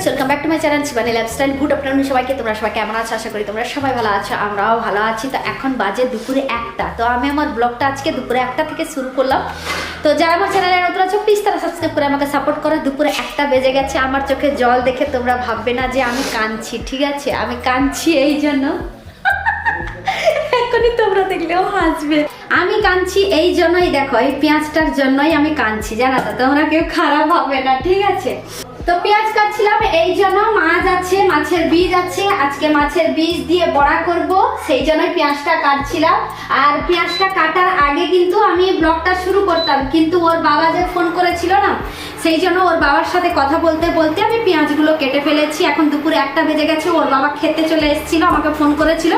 Friends welcome back to my channel Shivani lifestyle good afternoon সবাইকে, তোমরা সবাই কেমন আছো? আশা করি তোমরা সবাই ভালো আছো, আমরাও ভালো আছি। তো এখন বাজে দুপুরে একটা। তো আমি আমার ব্লগটা আজকে দুপুরে একটা থেকে শুরু করলাম। তো যারা আমার চ্যানেলে নতুন আছো প্লিজ তারা সাবস্ক্রাইব করে আমাকে সাপোর্ট করো। দুপুরে একটা বেজে গেছে, আমার চোখে জল দেখে তোমরা ভাববে না যে আমি কাঁদছি, ঠিক আছে? আমি কাঁদছি এই জন্য। এখনই তোমরা দেখলেও হাসবে। আমি কাঁদছি এই জন্যই, দেখো, এই পেঁয়াজটার জন্যই আমি কাঁদছি, জানা তো? তোমরা কেউ খারাপ হবে না, ঠিক আছে? তো পেঁয়াজ কাটছিলাম, এই জন্য মাছ আছে, মাছের বীজ আছে। আজকে মাছের বীজ দিয়ে বড়া করব, সেই জন্যই পেঁয়াজটা কাটছিলাম। আর পেঁয়াজটা কাটার আগে কিন্তু আমি ব্লগটা শুরু করতাম, কিন্তু ওর বাবা যে ফোন করেছিল না, সেই জন্য ওর বাবার সাথে কথা বলতে বলতে আমি পেঁয়াজগুলো কেটে ফেলেছি। এখন দুপুরে একটা বেজে গেছে, ওর বাবা খেতে চলে এসেছিল, আমাকে ফোন করেছিল।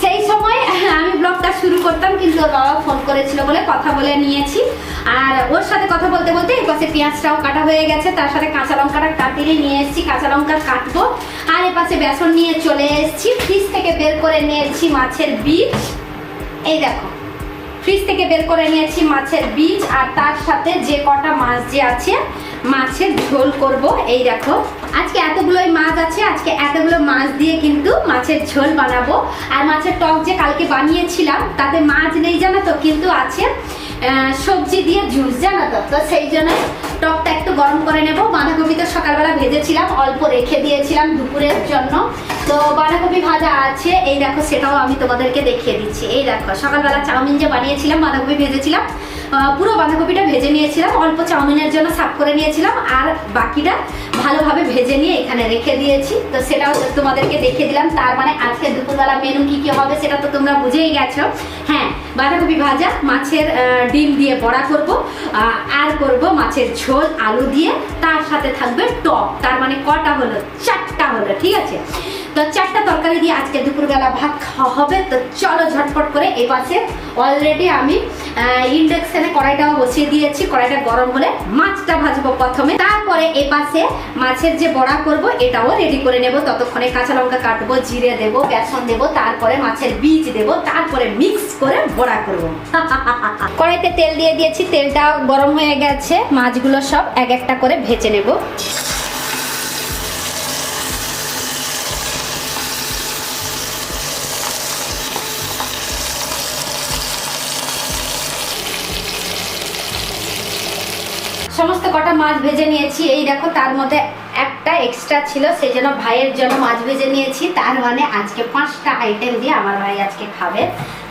সেই সময় আমি ব্লগটা শুরু করতাম, কিন্তু ওর বাবা ফোন করেছিল বলে কথা বলে নিয়েছি। আর ওর সাথে কথা বলতে বলতে এই পাশে পেঁয়াজটাও কাটা হয়ে গেছে, তার সাথে কাঁচা লঙ্কাটা কাটিয়ে নিয়ে এসেছি, কাঁচা লঙ্কা কাটবো। আর এ পাশে বেসন নিয়ে চলে এসেছি, ফ্রিজ থেকে বের করে নিয়েছি মাছের বীজ। এই দেখো, ফ্রিজ থেকে বের করে নিয়েছি মাছের বীজ, আর তার সাথে যে কটা মাছ যে আছে, মাছের ঝোল করব। এই দেখো, আজকে এতগুলোই আছে, আজকে এতগুলো মাছ দিয়ে কিন্তু মাছের ঝোল বানাবো। আর মাছের টক যে কালকে বানিয়েছিলাম, তাতে মাছ নেই জানো তো, কিন্তু আছে সবজি দিয়ে জুস, জানো তো? তো সেই জন্য টকটা একটু গরম করে নেব। বাঁধাকপি তো সকালবেলা ভেজেছিলাম, অল্প রেখে দিয়েছিলাম দুপুরের জন্য। ভাজা আছে। এই দেখো, সেটাও আমি তোমাদেরকে দেখিয়ে দিচ্ছি। এই দেখো, সকালবেলা চাউমিন যে বানিয়েছিলাম, বাঁধাকপি ভেজেছিলাম পুরো বাঁধাকপিটা ভেজে নিয়েছিলাম, অল্প চাউমিনের জন্য সাফ করে নিয়েছিলাম, আর বাকিটা ভালোভাবে ভেজে নিয়ে এখানে রেখে দিয়েছি। তো সেটাও তোমাদেরকে দেখিয়ে দিলাম। তার মানে আজকে দুপুরবেলা মেনু কি কি হবে সেটা তো তোমরা বুঝেই গেছো। হ্যাঁ বাঁধাকপি ভাজা, মাছের ডিম দিয়ে বড়া করব আর করব মাছের ঝোল, আলু দিয়ে। তার সাথে থাকবে টক। তার মানে কটা হলো? চারটা হলো, ঠিক আছে? তো চারটা তরকারি দিয়ে আজকে দুপুরবেলা ভাত খাওয়া হবে। তো চলো ঝটপট করে এ পাশে অলরেডি আমি ইন্ডাকশানে কড়াইটাও বসিয়ে দিয়েছি। কড়াইটা গরম হলে মাছটা ভাজবো প্রথমে। তারপরে এ পাশে মাছের যে বড়া করব, এটাও রেডি করে নেব। ততক্ষণে কাঁচা লঙ্কা কাটবো, জিরে দেব, বেসন দেব, তারপরে মাছের বীজ দেব, তারপরে মিক্স করে বড়া করব। কড়াইতে তেল দিয়ে দিয়েছি তেলটা গরম হয়ে গেছে। মাছগুলো সব এক একটা করে ভেজে নেব। সমস্ত কটা মাছ ভেজে নিয়েছি। এই দেখো, তার মধ্যে একটা এক্সট্রা ছিল, সেই জন্য ভাইয়ের জন্য মাছ ভেজে নিয়েছি। তার মানে আজকে পাঁচটা আইটেম দিয়ে আমার ভাই আজকে খাবে।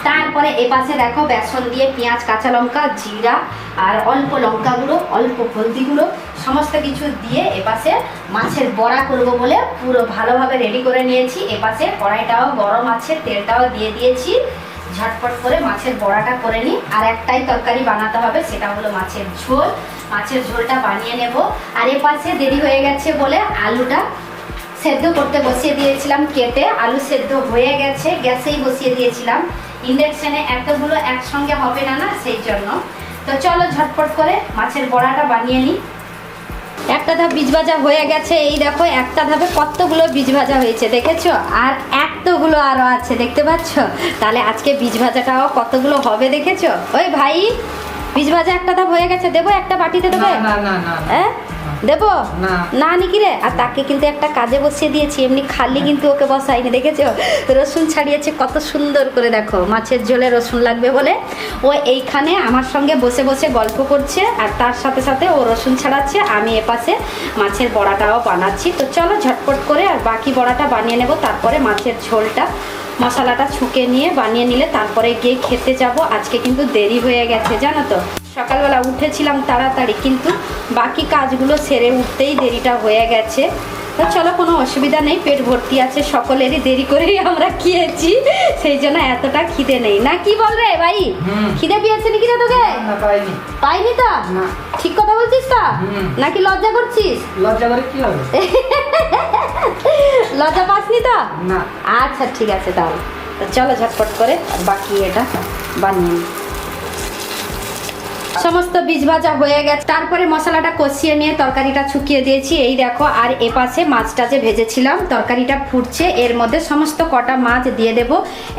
তারপরে এ পাশে দেখো, বেসন দিয়ে পেঁয়াজ, কাঁচা লঙ্কা, জিরা, আর অল্প লঙ্কা গুঁড়ো, অল্প হলদি গুঁড়ো, সমস্ত কিছু দিয়ে এপাশে মাছের বড়া করব বলে পুরো ভালোভাবে রেডি করে নিয়েছি। এপাশে কড়াইটাও গরম আছে, তেলটাও দিয়ে দিয়েছি। ঝটপট করে মাছের বড়াটা করে নিই। আর একটাই তরকারি বানাতে হবে, সেটা হলো মাছের ঝোল। মাছের ঝোলটা বানিয়ে নেব। আর এ পাশে দেরি হয়ে গেছে বলে আলুটা সেদ্ধ করতে বসিয়ে দিয়েছিলাম কেটে। আলু সেদ্ধ হয়ে গেছে, গ্যাসেই বসিয়ে দিয়েছিলাম। ইন্ডাকশনে এতগুলো একসঙ্গে হবে না না, সেই জন্য। তো চলো ঝটপট করে মাছের বড়াটা বানিয়ে নিই। একটা ধাপ বীজ ভাজা হয়ে গেছে। এই দেখো, একটা ধাপে কতগুলো বীজ ভাজা হয়েছে, দেখেছ? আর এতগুলো আরও আছে, দেখতে পাচ্ছ? তাহলে আজকে বীজ ভাজাটাও কতগুলো হবে, দেখেছ? ওই ভাই বীজ ভাজা একটা ধাপ হয়ে গেছে দেবো একটা বাটিতে দেবে না না না না হ্যাঁ? দেবো? না। না নাকি রে? আর তাকে কিন্তু একটা কাজে বসিয়ে দিয়েছি এমনি খালি কিন্তু ওকে বসাইনি দেখেছ? রসুন ছাড়িয়েছে কত সুন্দর করে দেখো মাছের ঝোলে রসুন লাগবে বলে। ও এইখানে আমার সঙ্গে বসে বসে গল্প করছে আর তার সাথে সাথে ও রসুন ছাড়াচ্ছে আমি এপাশে মাছের বড়াটাও বানাচ্ছি। তো চলো ঝটপট করে আর বাকি বড়াটা বানিয়ে নেব তারপরে মাছের ঝোলটা মশলাটা ছুঁকে নিয়ে বানিয়ে নিলে তারপরে গিয়ে খেতে যাব। আজকে কিন্তু দেরি হয়ে গেছে, জানো তো? সকালবেলা উঠেছিলাম তাড়াতাড়ি, কিন্তু বাকি কাজগুলো সেরে উঠতেই দেরিটা হয়ে গেছে। তো চলো কোনো অসুবিধা নেই পেট ভর্তি আছে সকলেরই দেরি করেই আমরা খেয়েছি সেই জন্য এতটা খিদে নেই। না কি বল রে ভাই? খিদে পেয়েছে নাকি রে তোকে? না পাইনি। তো? না। ঠিক কথা বলছিস তো। নাকি লজ্জা করছিস? লজ্জা করে কি হবে? লজ্জা পাসনি তো? না। আচ্ছা ঠিক আছে তাহলে। তো চলো ঝটপট করে বাকি এটা বানিয়ে নিই সমস্ত বীজ ভাজা হয়ে গেছে। তারপরে মশলাটা কষিয়ে নিয়ে তরকারিটা শুকিয়ে দিয়েছি। এই দেখো, আর এপাশে মাছটা যে ভেজেছিলাম, তরকারিটা ফুটছে। এর মধ্যে সমস্ত কটা মাছ দিয়ে দেব।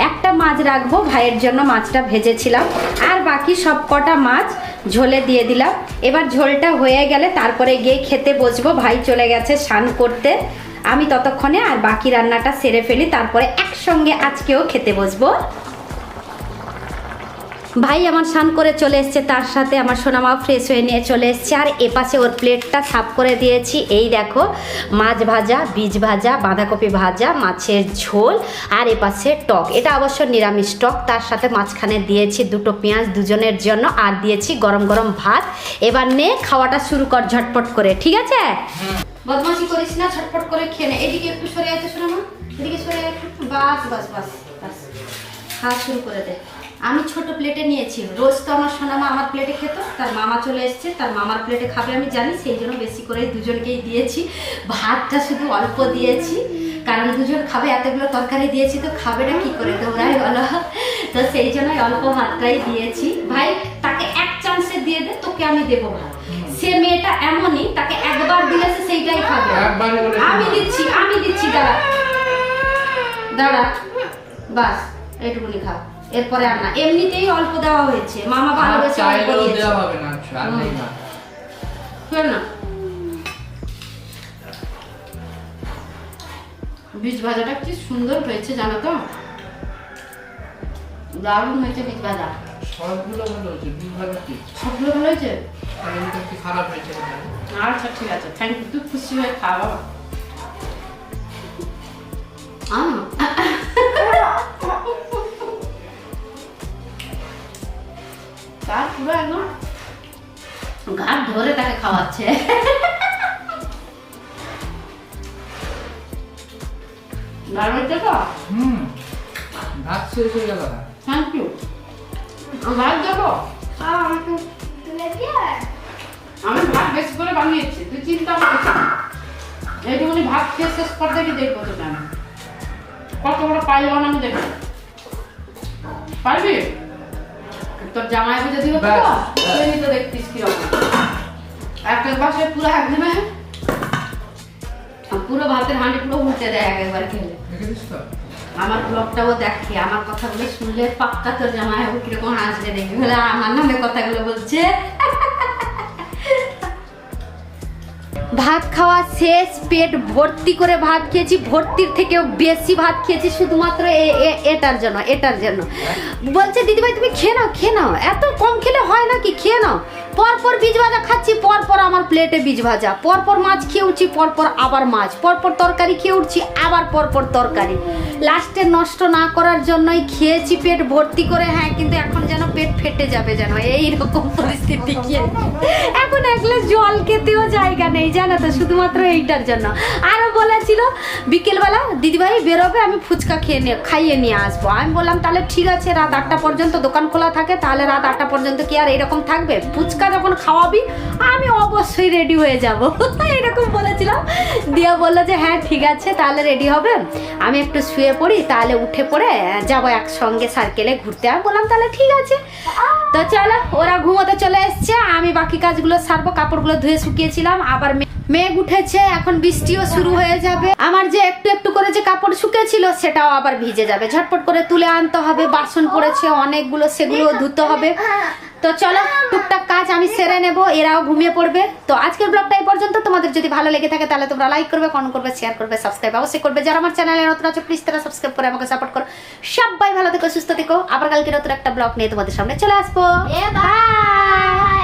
একটা মাছ রাখব, ভাইয়ের জন্য মাছটা ভেজেছিলাম। আর বাকি সব কটা মাছ ঝোলে দিয়ে দিলাম। এবার ঝোলটা হয়ে গেলে তারপরে গিয়ে খেতে বসবো। ভাই চলে গেছে স্নান করতে। আমি ততক্ষণে আর বাকি রান্নাটা সেরে ফেলি। তারপরে একসঙ্গে আজকেও খেতে বসবো। ভাই আমার স্নান করে চলে এসছে, তার সাথে আমার সোনামা ফ্রেশ হয়ে নিয়ে চলে এসছে। আর এপাশে ওর প্লেটটা সাফ করে দিয়েছি। এই দেখো, মাছ ভাজা, বীজ ভাজা, বাঁধাকপি ভাজা, মাছের ঝোল আর এপাশে টক। এটা অবশ্য নিরামিষ টক, তার সাথে মাঝখানে দিয়েছি দুটো পেঁয়াজ দুজনের জন্য আর দিয়েছি গরম গরম ভাত। এবার নে, খাওয়াটা শুরু কর ঝটপট করে, ঠিক আছে? বদমাশি করিস না, ঝটপট করে খেয়ে নে। এদিকে একটু সরে আছে সোনামা। এদিকে সরে বাস বাস বাস বাস। খাওয়া শুরু করে দে। আমি ছোট প্লেটে নিয়েছি। রোজ তো আমার সোনামা আমার প্লেটে খেত তার মামা চলে এসেছে তার মামার প্লেটে খাবে আমি জানি সেই জন্য বেশি করে দুজনকেই দিয়েছি। ভাতটা শুধু অল্প দিয়েছি কারণ দুজন খাবে এতগুলো তরকারি দিয়েছি তো খাবে না কি করে তোমরাই বলো? তো সেই জন্যই অল্প ভাতটাই দিয়েছি। ভাই তাকে এক চান্সে দিয়ে দে তোকে আমি দেবো ভাত। সে মেয়েটা এমনই তাকে একবার দিলে সে সেইটাই খাবে। আমি দিচ্ছি আমি দিচ্ছি দাঁড়া। দাঁড়া বাস। এইটুকুনি খাও এরপরে আর না। এমনিতেই অল্প দেওয়া হয়েছে। মামা ভালোবেসে অল্প দিয়েছে। দেওয়া হবে না আর নেই না। না। বীজ ভাজাটা কি সুন্দর হয়েছে জানো তো? দারুণ হয়েছে বীজ ভাজা। সবগুলো ভালো হয়েছে। বিল ভালো কি? সবগুলো ভালো হয়েছে? খারাপ হয়েছে? আচ্ছা ঠিক আছে। থ্যাংক ইউ তুই খুশি হয়ে খা আম। তার পুরো ঘাট ধরে তাকে খাওয়াচ্ছে দারুণ হয়েছে তো ভাত শেষ হয়ে গেল ইউ ভাত দেবো আমি ভাত বেশি করে বানিয়েছি তুই চিন্তা করিস না। এইটুকুনি ভাত খেয়ে শেষ করে দেখি দেখব তোকে আমি কত বড় পাই বানানো দেখব পারবি? তোর জামাই বুঝে তো। তুই তো দেখতিস কীরকম একটা পাশে পুরো একদমে পুরো ভাতের হাঁড়ি পুরো উল্টে দেয় একবার খেলে। আমার ব্লগটাও দেখে আমার কথাগুলো শুনলে পাক্কা তোর জামাই কীরকম হাসবে দেখবি আমার নামে কথাগুলো বলছে ভাত খাওয়া শেষ, পেট ভর্তি করে ভাত খেয়েছি, ভর্তির থেকেও বেশি ভাত খেয়েছি শুধুমাত্র এটার জন্য এটার জন্য। বলছে, দিদিভাই, তুমি খেয়ে নাও খেয়ে নাও, এত কম খেলে হয় নাকি? খেয়ে নাও। পরপর বীজ ভাজা খাচ্ছি, পরপর আমার প্লেটে বীজ ভাজা। পরপর মাছ খেয়ে উঠছি পরপর আবার মাছ। পরপর তরকারি খেয়ে উঠছি আবার পরপর তরকারি। লাস্টে নষ্ট না করার জন্যই খেয়েছি, পেট ভর্তি করে হ্যাঁ কিন্তু এখন যেন পেট ফেটে যাবে যেন, এইরকম পরিস্থিতি কি? এখন এক গ্লাস জল খেতেও জায়গা নেই, জানো তো, শুধুমাত্র এইটার জন্য। আরও বলেছিল, বিকেলবেলা দিদিভাই বেরোবে, আমি ফুচকা খেয়ে নিয়ে, খাইয়ে নিয়ে আসব। আমি বললাম, তাহলে ঠিক আছে, রাত আটটা পর্যন্ত দোকান খোলা থাকে, তাহলে রাত আটটা পর্যন্ত কি আর এরকম থাকবে? ফুচকা যখন খাওয়াবি, আমি অবশ্যই রেডি হয়ে যাব। এরকম বলেছিলাম। দিয়া বলল যে হ্যাঁ ঠিক আছে, তাহলে রেডি হবে। আমি একটু শুয়ে পড়ি, তাহলে উঠে পড়ে যাব একসঙ্গে সার্কেলে ঘুরতে। আর বললাম, তাহলে ঠিক আছে। তো চলো, ওরা ঘুমোতে চলে এসছে। আমি বাকি কাজগুলো সারবো, কাপড়গুলো ধুয়ে শুকিয়েছিলাম, আবার মেঘ উঠেছে এখন বৃষ্টিও শুরু হয়ে যাবে। আমার যে একটু একটু করে যে কাপড় শুকেছিল সেটাও আবার ভিজে যাবে। ঝটপট করে তুলে আনতে হবে বাসন পড়েছে অনেকগুলো সেগুলো ধুতে হবে। তো চলো টুকটাক কাজ আমি সেরে নেব এরাও ঘুমিয়ে পড়বে। তো আজকের ব্লগটা এই পর্যন্ত। তোমাদের যদি ভালো লেগে থাকে তাহলে তোমরা লাইক করবে কমেন্ট করবে শেয়ার করবে সাবস্ক্রাইব অবশ্যই করবে। যারা আমার চ্যানেলে নতুন আছে প্লিজ তারা সাবস্ক্রাইব করে আমাকে সাপোর্ট করো। সবাই ভালো থেকো সুস্থ থেকো। আবার কালকে নতুন একটা ব্লগ নিয়ে তোমাদের সামনে চলে আসব। বাই